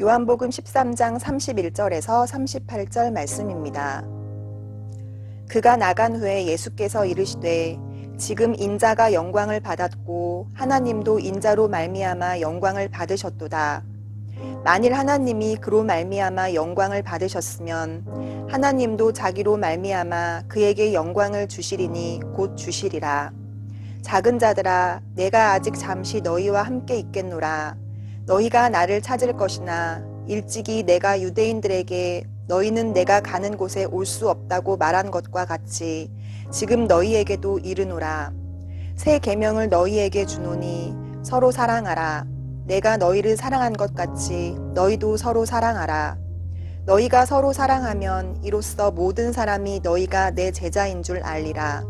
요한복음 13장 31절에서 38절 말씀입니다. 그가 나간 후에 예수께서 이르시되 지금 인자가 영광을 받았고 하나님도 인자로 말미암아 영광을 받으셨도다. 만일 하나님이 그로 말미암아 영광을 받으셨으면 하나님도 자기로 말미암아 그에게 영광을 주시리니 곧 주시리라. 작은 자들아 내가 아직 잠시 너희와 함께 있겠노라. 너희가 나를 찾을 것이나 일찍이 내가 유대인들에게 너희는 내가 가는 곳에 올 수 없다고 말한 것과 같이 지금 너희에게도 이르노라. 새 계명을 너희에게 주노니 서로 사랑하라. 내가 너희를 사랑한 것 같이 너희도 서로 사랑하라. 너희가 서로 사랑하면 이로써 모든 사람이 너희가 내 제자인 줄 알리라.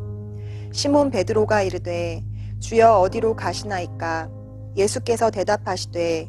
시몬 베드로가 이르되 주여 어디로 가시나이까 예수께서 대답하시되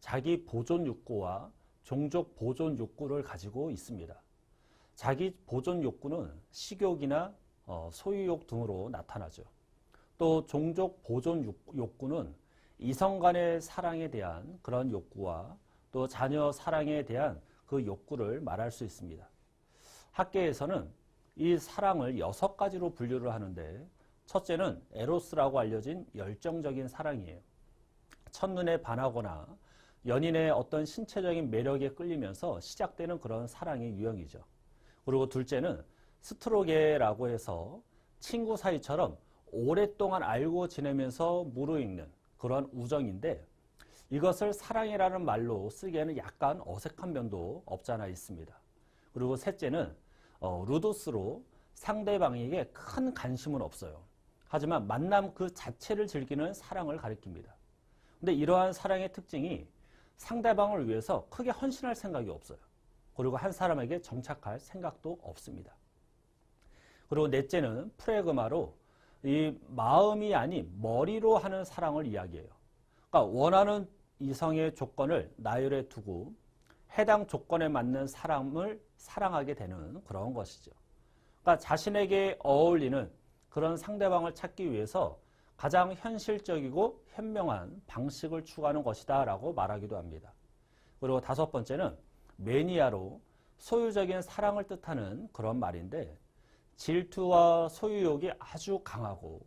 자기 보존 욕구와 종족 보존 욕구를 가지고 있습니다. 자기 보존 욕구는 식욕이나 어, 소유욕 등으로 나타나죠. 또 종족 보존 욕- 욕구는 이성 간의 사랑에 대한 그런 욕구와 또 자녀 사랑에 대한 그 욕구를 말할 수 있습니다. 학계에서는 이 사랑을 여섯 가지로 분류를 하는데 첫째는 에로스라고 알려진 열정적인 사랑이에요. 첫눈에 반하거나 연인의 어떤 신체적인 매력에 끌리면서 시작되는 그런 사랑의 유형이죠. 그리고 둘째는 스트로게라고 해서 친구 사이처럼 오랫동안 알고 지내면서 무르익는 그런 우정인데 이것을 사랑이라는 말로 쓰기에는 약간 어색한 면도 없잖아 있습니다. 그리고 셋째는 어, 루도스로 상대방에게 큰 관심은 없어요. 하지만 만남 그 자체를 즐기는 사랑을 가리킵니다. 근데 이러한 사랑의 특징이 상대방을 위해서 크게 헌신할 생각이 없어요. 그리고 한 사람에게 정착할 생각도 없습니다. 그리고 넷째는 프레그마로 이 마음이 아닌 머리로 하는 사랑을 이야기해요. 그러니까 원하는 이성의 조건을 나열해 두고 해당 조건에 맞는 사람을 사랑하게 되는 그런 것이죠. 그러니까 자신에게 어울리는 그런 상대방을 찾기 위해서 가장 현실적이고 현명한 방식을 추구하는 것이다 라고 말하기도 합니다. 그리고 다섯 번째는 매니아로 소유적인 사랑을 뜻하는 그런 말인데 질투와 소유욕이 아주 강하고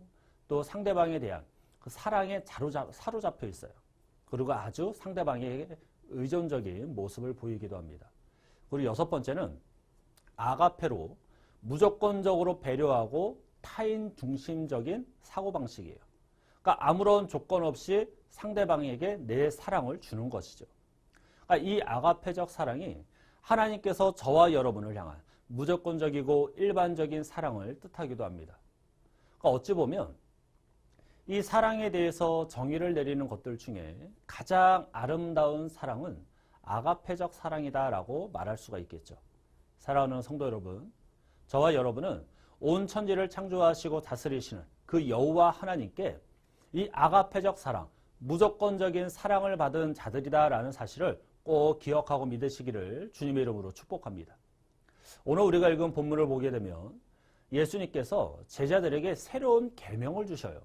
또 상대방에 대한 그 사랑에 자로잡, 사로잡혀 있어요. 그리고 아주 상대방에게 의존적인 모습을 보이기도 합니다. 그리고 여섯 번째는 아가페로 무조건적으로 배려하고 타인 중심적인 사고방식이에요. 그러니까 아무런 조건 없이 상대방에게 내 사랑을 주는 것이죠. 그러니까 이 아가페적 사랑이 하나님께서 저와 여러분을 향한 무조건적이고 일반적인 사랑을 뜻하기도 합니다. 그러니까 어찌 보면 이 사랑에 대해서 정의를 내리는 것들 중에 가장 아름다운 사랑은 아가페적 사랑이다라고 말할 수가 있겠죠. 사랑하는 성도 여러분, 저와 여러분은 온 천지를 창조하시고 다스리시는 그 여호와 하나님께 이 아가페적 사랑, 무조건적인 사랑을 받은 자들이다라는 사실을 꼭 기억하고 믿으시기를 주님의 이름으로 축복합니다. 오늘 우리가 읽은 본문을 보게 되면 예수님께서 제자들에게 새로운 계명을 주셔요.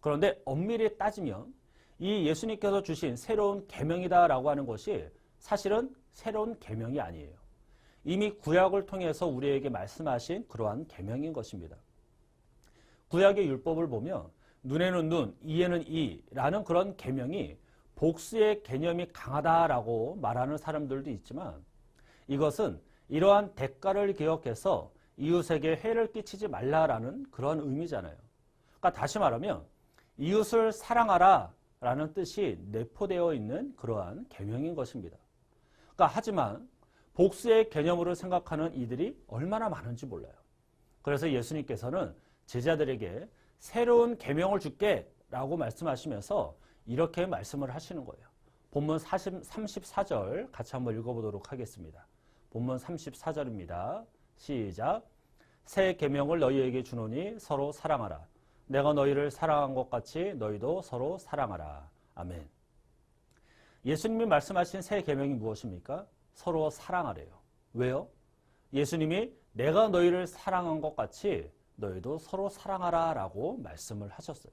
그런데 엄밀히 따지면 이 예수님께서 주신 새로운 계명이다라고 하는 것이 사실은 새로운 계명이 아니에요. 이미 구약을 통해서 우리에게 말씀하신 그러한 계명인 것입니다. 구약의 율법을 보면 눈에는 눈, 이에는 이라는 그런 계명이 복수의 개념이 강하다라고 말하는 사람들도 있지만 이것은 이러한 대가를 기억해서 이웃에게 해를 끼치지 말라라는 그런 의미잖아요. 그러니까 다시 말하면 이웃을 사랑하라라는 뜻이 내포되어 있는 그러한 계명인 것입니다. 그러니까 하지만 복수의 개념으로 생각하는 이들이 얼마나 많은지 몰라요. 그래서 예수님께서는 제자들에게 새로운 계명을 줄게 라고 말씀하시면서 이렇게 말씀을 하시는 거예요. 본문 40, 34절 같이 한번 읽어보도록 하겠습니다. 본문 34절입니다. 시작. 새 계명을 너희에게 주노니 서로 사랑하라. 내가 너희를 사랑한 것 같이 너희도 서로 사랑하라. 아멘. 예수님이 말씀하신 새 계명이 무엇입니까? 서로 사랑하래요. 왜요? 예수님이 내가 너희를 사랑한 것 같이 너희도 서로 사랑하라 라고 말씀을 하셨어요.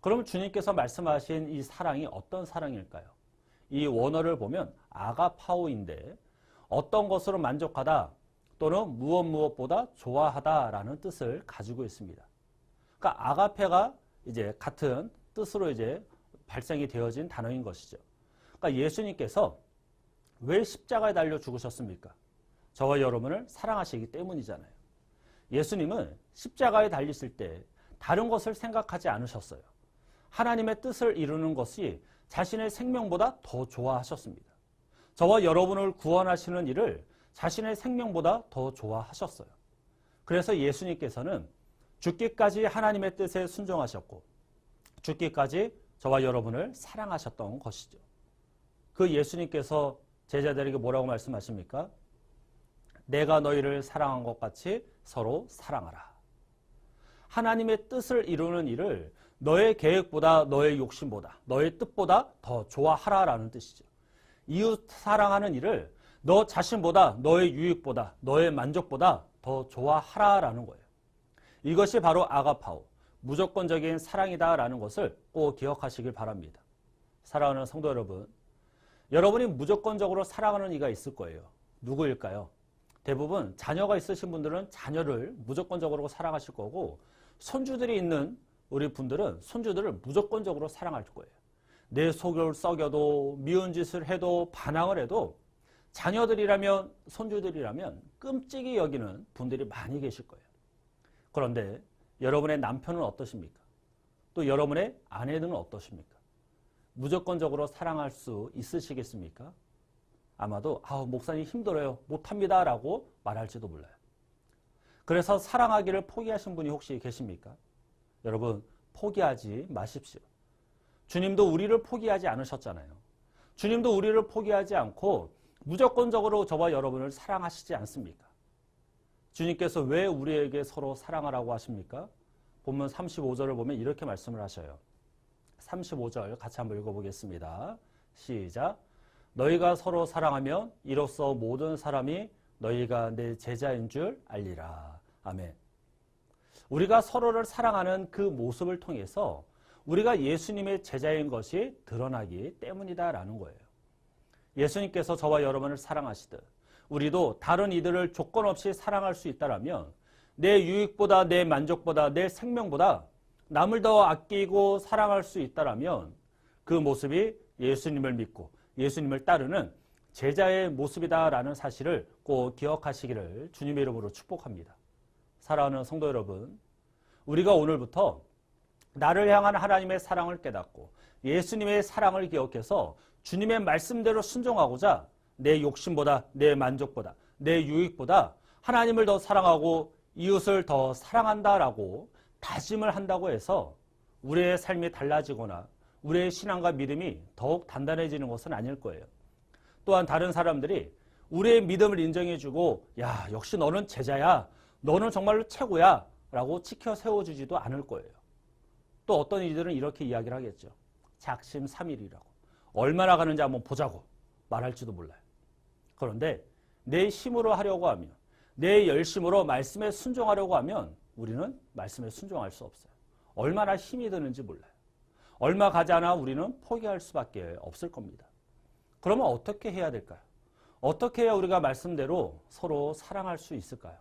그럼 주님께서 말씀하신 이 사랑이 어떤 사랑일까요? 이 원어를 보면 아가파오인데 어떤 것으로 만족하다 또는 무엇 무엇보다 좋아하다라는 뜻을 가지고 있습니다. 그러니까 아가페가 이제 같은 뜻으로 이제 발생이 되어진 단어인 것이죠. 그러니까 예수님께서 왜 십자가에 달려 죽으셨습니까? 저와 여러분을 사랑하시기 때문이잖아요. 예수님은 십자가에 달리실 때 다른 것을 생각하지 않으셨어요. 하나님의 뜻을 이루는 것이 자신의 생명보다 더 좋아하셨습니다. 저와 여러분을 구원하시는 일을 자신의 생명보다 더 좋아하셨어요. 그래서 예수님께서는 죽기까지 하나님의 뜻에 순종하셨고 죽기까지 저와 여러분을 사랑하셨던 것이죠. 그 예수님께서 제자들에게 뭐라고 말씀하십니까? 내가 너희를 사랑한 것 같이 서로 사랑하라. 하나님의 뜻을 이루는 일을 너의 계획보다 너의 욕심보다 너의 뜻보다 더 좋아하라라는 뜻이죠. 이웃 사랑하는 일을 너 자신보다 너의 유익보다 너의 만족보다 더 좋아하라라는 거예요. 이것이 바로 아가파오 무조건적인 사랑이다라는 것을 꼭 기억하시길 바랍니다. 사랑하는 성도 여러분, 여러분이 무조건적으로 사랑하는 이가 있을 거예요. 누구일까요? 대부분 자녀가 있으신 분들은 자녀를 무조건적으로 사랑하실 거고 손주들이 있는 우리 분들은 손주들을 무조건적으로 사랑할 거예요. 내 속을 썩여도 미운 짓을 해도 반항을 해도 자녀들이라면 손주들이라면 끔찍이 여기는 분들이 많이 계실 거예요. 그런데 여러분의 남편은 어떠십니까? 또 여러분의 아내는 어떠십니까? 무조건적으로 사랑할 수 있으시겠습니까? 아마도 아 목사님 힘들어요 못합니다 라고 말할지도 몰라요. 그래서 사랑하기를 포기하신 분이 혹시 계십니까? 여러분 포기하지 마십시오. 주님도 우리를 포기하지 않으셨잖아요. 주님도 우리를 포기하지 않고 무조건적으로 저와 여러분을 사랑하시지 않습니까? 주님께서 왜 우리에게 서로 사랑하라고 하십니까? 본문 35절을 보면 이렇게 말씀을 하셔요. 35절 같이 한번 읽어보겠습니다. 시작. 너희가 서로 사랑하면 이로써 모든 사람이 너희가 내 제자인 줄 알리라. 아멘. 우리가 서로를 사랑하는 그 모습을 통해서 우리가 예수님의 제자인 것이 드러나기 때문이다라는 거예요. 예수님께서 저와 여러분을 사랑하시듯 우리도 다른 이들을 조건 없이 사랑할 수 있다라면 내 유익보다 내 만족보다 내 생명보다 남을 더 아끼고 사랑할 수 있다라면 그 모습이 예수님을 믿고 예수님을 따르는 제자의 모습이다라는 사실을 꼭 기억하시기를 주님의 이름으로 축복합니다. 사랑하는 성도 여러분, 우리가 오늘부터 나를 향한 하나님의 사랑을 깨닫고 예수님의 사랑을 기억해서 주님의 말씀대로 순종하고자 내 욕심보다 내 만족보다 내 유익보다 하나님을 더 사랑하고 이웃을 더 사랑한다라고 다짐을 한다고 해서 우리의 삶이 달라지거나 우리의 신앙과 믿음이 더욱 단단해지는 것은 아닐 거예요. 또한 다른 사람들이 우리의 믿음을 인정해주고 야 역시 너는 제자야 너는 정말로 최고야 라고 지켜 세워주지도 않을 거예요. 또 어떤 이들은 이렇게 이야기를 하겠죠. 작심 삼일이라고 얼마나 가는지 한번 보자고 말할지도 몰라요. 그런데 내 힘으로 하려고 하면 내 열심으로 말씀에 순종하려고 하면 우리는 말씀에 순종할 수 없어요. 얼마나 힘이 드는지 몰라요. 얼마 않아 우리는 포기할 수밖에 없을 겁니다. 그러면 어떻게 해야 될까요? 어떻게 해야 우리가 말씀대로 서로 사랑할 수 있을까요?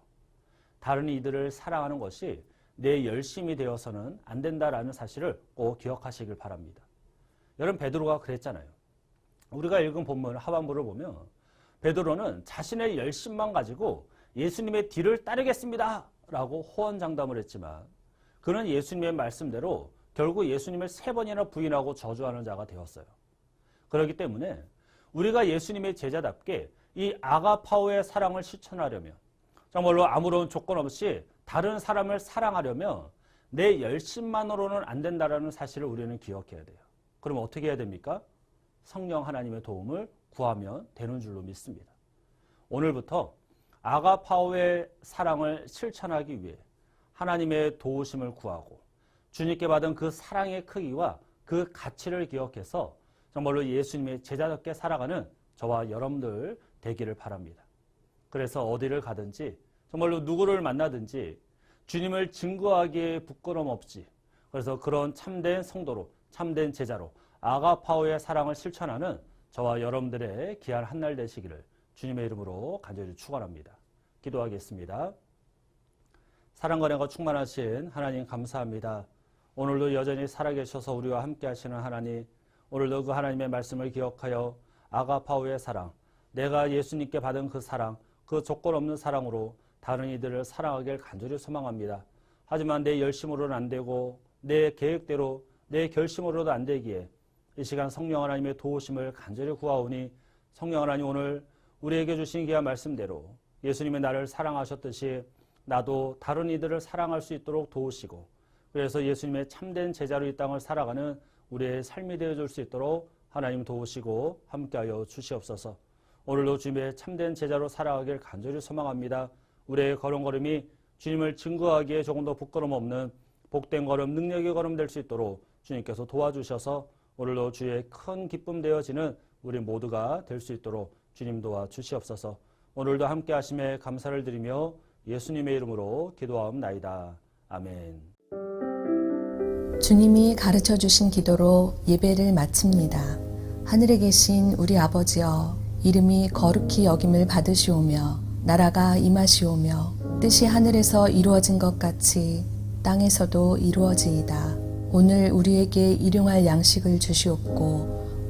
다른 이들을 사랑하는 것이 내 열심이 되어서는 안 된다라는 사실을 꼭 기억하시길 바랍니다. 여러분 베드로가 그랬잖아요. 우리가 읽은 본문 하반부를 보면 베드로는 자신의 열심만 가지고 예수님의 뒤를 따르겠습니다. 라고 호언장담을 했지만 그는 예수님의 말씀대로 결국 예수님을 세 번이나 부인하고 저주하는 자가 되었어요. 그렇기 때문에 우리가 예수님의 제자답게 이 아가파오의 사랑을 실천하려면 정말로 아무런 조건 없이 다른 사람을 사랑하려면 내 열심만으로는 안 된다라는 사실을 우리는 기억해야 돼요. 그럼 어떻게 해야 됩니까? 성령 하나님의 도움을 구하면 되는 줄로 믿습니다. 오늘부터 아가파오의 사랑을 실천하기 위해 하나님의 도우심을 구하고 주님께 받은 그 사랑의 크기와 그 가치를 기억해서 정말로 예수님의 제자답게 살아가는 저와 여러분들 되기를 바랍니다. 그래서 어디를 가든지 정말로 누구를 만나든지 주님을 증거하기에 부끄럼 없지. 그래서 그런 참된 성도로 참된 제자로 아가파오의 사랑을 실천하는 저와 여러분들의 귀한 한날 되시기를 주님의 이름으로 간절히 축원합니다. 기도하겠습니다. 사랑과 은혜가 충만하신 하나님 감사합니다. 오늘도 여전히 살아계셔서 우리와 함께 하시는 하나님, 오늘도 그 하나님의 말씀을 기억하여 아가파오의 사랑, 내가 예수님께 받은 그 사랑, 그 조건 없는 사랑으로 다른 이들을 사랑하길 간절히 소망합니다. 하지만 내 열심으로는 안 되고 내 계획대로 내 결심으로도 안 되기에 이 시간 성령 하나님의 도우심을 간절히 구하오니 성령 하나님 오늘 우리에게 주신 귀한 말씀대로 예수님의 나를 사랑하셨듯이 나도 다른 이들을 사랑할 수 있도록 도우시고 그래서 예수님의 참된 제자로 이 땅을 살아가는 우리의 삶이 되어줄 수 있도록 하나님 도우시고 함께하여 주시옵소서. 오늘도 주님의 참된 제자로 살아가길 간절히 소망합니다. 우리의 걸음걸음이 주님을 증거하기에 조금 더 부끄럼 없는 복된 걸음, 능력의 걸음 될 수 있도록 주님께서 도와주셔서 오늘도 주의 큰 기쁨 되어지는 우리 모두가 될 수 있도록 주님 도와 주시옵소서. 오늘도 함께 하심에 감사를 드리며 예수님의 이름으로 기도하옵나이다. 아멘. 주님이 가르쳐 주신 기도로 예배를 마칩니다. 하늘에 계신 우리 아버지여, 이름이 거룩히 여김을 받으시오며, 나라가 임하시오며, 뜻이 하늘에서 이루어진 것 같이 땅에서도 이루어지이다. 오늘 우리에게 일용할 양식을 주시옵고,